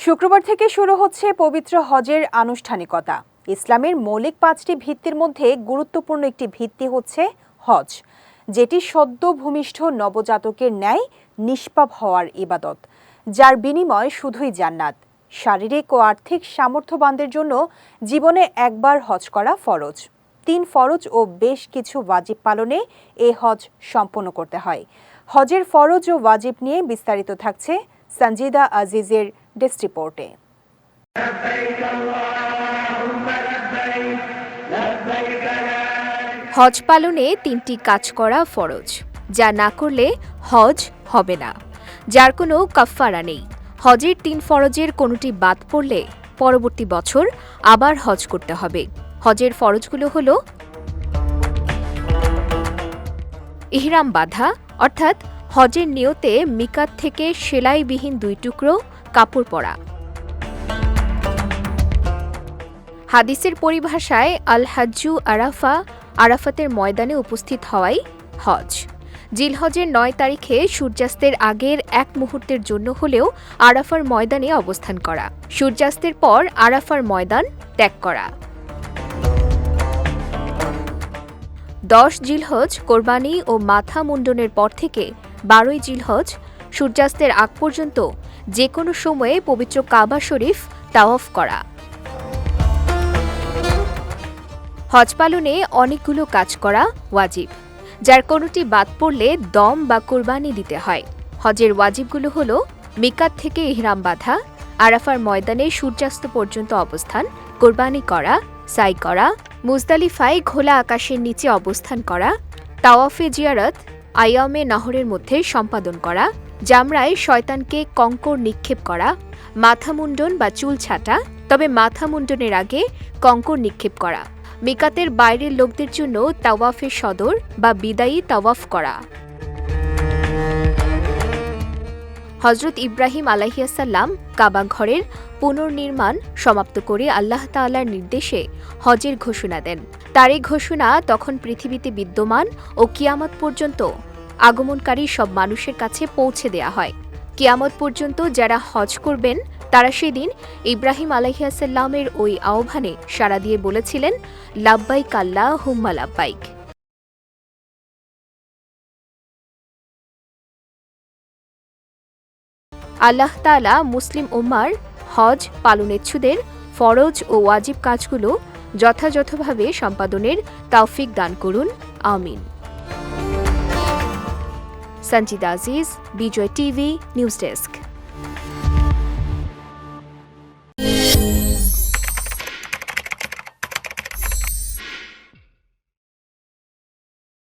শুক্রবার থেকে শুরু হচ্ছে পবিত্র হজের আনুষ্ঠানিকতা। ইসলামের মৌলিক পাঁচটি ভিত্তির মধ্যে গুরুত্বপূর্ণ একটি ভিত্তি হচ্ছে হজ। যেটি সদ্য ভূমিষ্ঠ নবজাতকের ন্যায় নিষ্পাপ হওয়ার ইবাদত, যার বিনিময় শুধুই জান্নাত। শারীরিক ও আর্থিক সামর্থ্যবানদের জন্য জীবনে একবার হজ করা ফরজ। তিন ফরজ ও বেশ কিছু ওয়াজিব পালনে এ হজ সম্পন্ন করতে হয়। হজের ফরজ ও ওয়াজিব নিয়ে বিস্তারিত থাকছে সঞ্জিদা আজিজের ডেস্ক রিপোর্টে। হজ পালনে তিনটি কাজ করা ফরজ, যা না করলে হজ হবে না, যার কোনো কাফফারা নেই। হজের তিন ফরজের কোনোটি বাদ পড়লে পরবর্তী বছর আবার হজ করতে হবে। হজের ফরজগুলো হল ইহরাম বাধা, অর্থাৎ হজের নিয়তে মিকাত থেকে সেলাইবিহীন দুই টুকরো কাপড় পরা। হাদিসের পরিভাষায় আল হাজ্জু আরাফা আরাফাতের ময়দানে উপস্থিত হওয়াই হজ। জিলহজের নয় তারিখে সূর্যাস্তের আগের এক মুহূর্তের জন্য হলেও আরাফার ময়দানে অবস্থান করা। সূর্যাস্তের পর আরাফার ময়দান ত্যাগ করা। দশ জিলহজ কোরবানি ও মাথা মুন্ডনের পর থেকে বারোই জিলহজ, সূর্যাস্তের আগ পর্যন্ত যে কোনো সময়ে পবিত্র কাবা শরীফ তাওয়াফ করা। হজ পালনে অনেকগুলো কাজ করা ওয়াজিব, যার কোনোটি বাদ পড়লে দম বা কোরবানি দিতে হয়। হজের ওয়াজিবগুলো হল মিকাত থেকে ইহরাম বাঁধা, আরাফার ময়দানে সূর্যাস্ত পর্যন্ত অবস্থান, কোরবানি করা, সাই করা, মুজদালিফায় খোলা আকাশের নিচে অবস্থান করা, তাওয়াফে জিয়ারত আয়ামে নহরের মধ্যে সম্পাদন করা, জামরায় শয়তানকে কঙ্কর নিক্ষেপ করা মাথা মুন্ডন বা চুল ছাটা, তবে মাথা মুন্ডনের আগে কঙ্কর নিক্ষেপ করা, মিকাতের বাইরের লোকদের জন্য তাওয়াফে সদর বা বিদায়ী তাওয়াফ করা। হজরত ইব্রাহিম আলাহিয়াসাল্লাম কাবা ঘরের পুনর্নির্মাণ সমাপ্ত করে আল্লাহ তাআলার নির্দেশে হজের ঘোষণা দেন। তার এই ঘোষণা তখন পৃথিবীতে বিদ্যমান ও কিয়ামত পর্যন্ত আগমনকারী সব মানুষের কাছে পৌঁছে দেয়া হয়। কিয়ামত পর্যন্ত যারা হজ করবেন, তারা সেদিন ইব্রাহিম আলাহিয়াসাল্লামের ওই আহ্বানে সাড়া দিয়ে বলেছিলেন, লাব্বাইক আল্লাহ হুম্মা লাব্বাইক। আল্লাহ তালা মুসলিম উম্মার হজ পালনেচ্ছুদের ফরজ ও ওয়াজিব কাজগুলো যথাযথভাবে সম্পাদনের তৌফিক দান করুন। আমিন। Sanjida Aziz, Bijoy TV, news desk.